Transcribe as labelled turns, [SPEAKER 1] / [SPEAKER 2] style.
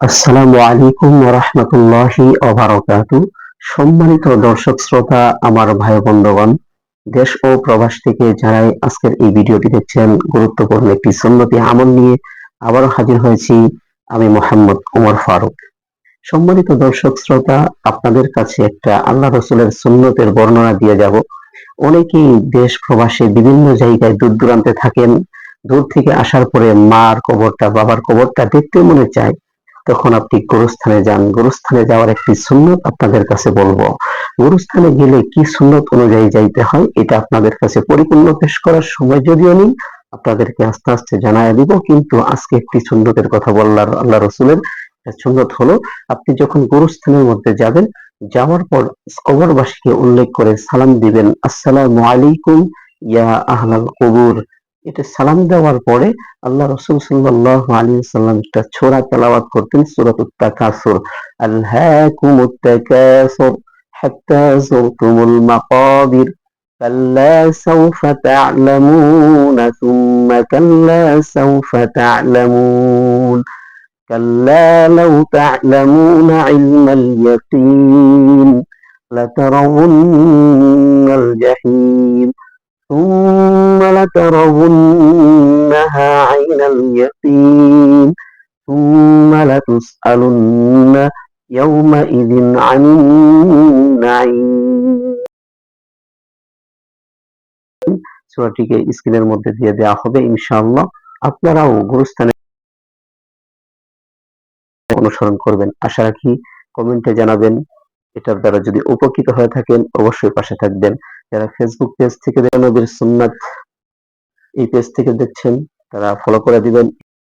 [SPEAKER 1] আসসালামু আলাইকুম রহমতুল্লাহি অবরাকাতু সম্মানিত দর্শক শ্রোতা, আমার ভাই বন্ধুগণ, দেশ ও প্রবাস থেকে যারাই আজকের এই ভিডিওটি দেখছেন, গুরুত্বপূর্ণ একটি সুন্নতি আমল নিয়ে আবারও হাজির হয়েছি আমি মোহাম্মদ উমর ফারুক। সম্মানিত দর্শক শ্রোতা, আপনাদের কাছে একটা আল্লাহ রসুলের সুন্নতের বর্ণনা দিয়ে যাব। অনেকেই দেশ, প্রবাসে বিভিন্ন জায়গায় দূর দূরান্তে থাকেন, দূর থেকে আসার পরে মার কবরটা, বাবার কবরটা দেখতে মনে চায়। তখন আপনি গুরুস্থানে যান। গুরুস্থানে যাওয়ার একটি সুন্নত আপনাদের কাছে বলব। গুরুস্থানে গেলে কি সুন্নত অনুযায়ী যাইতে হয়, এটা আপনাদের কাছে পরিপূর্ণ পেশ করার সময় যদিও নেই, আপনাদেরকে আস্তে আস্তে জানায় দিব, কিন্তু আজকে একটি সুন্নতের কথা বললার আল্লাহ রসুলের। সুন্নত হলো, আপনি যখন গুরুস্থানের মধ্যে যাবেন, যাওয়ার পর কবরবাসীকে উল্লেখ করে সালাম দিবেন, আসসালামু আলাইকুম ইয়া আহলাল কবুর। এটা সালাম দেওয়ার পরে আল্লাহ রসুল সাল্লাহ আলী সাল্লাম একটা ছোরা তেলাওয়াত করতেন সুরাত উত্তাকাসুর আল্লাহকুমুত তাকাসুর হাত্তা যুরতুমুল মাকাবির كلا سوف تعلمون ثم كلا سوف تعلمون كلا لو تعلمون علم اليقين لترون الجحيم ثم لترونها عين اليقين ثم لتسألن يومئذ عن النعيم সূরাটিকে স্ক্রিনের মধ্যে দিয়ে দেওয়া হবে ইনশাআল্লাহ আপনারাও গুরুস্থানে অনুসরণ করবেন আশা রাখি কমেন্টে জানাবেন এটার দ্বারা যদি উপকৃত হয়ে থাকেন অবশ্যই পাশে থাকবেন যারা ফেসবুক পেজ থেকে নবীর সুন্নাত এই পেজ থেকে দেখছেন তারা ফলো করে দিবেন।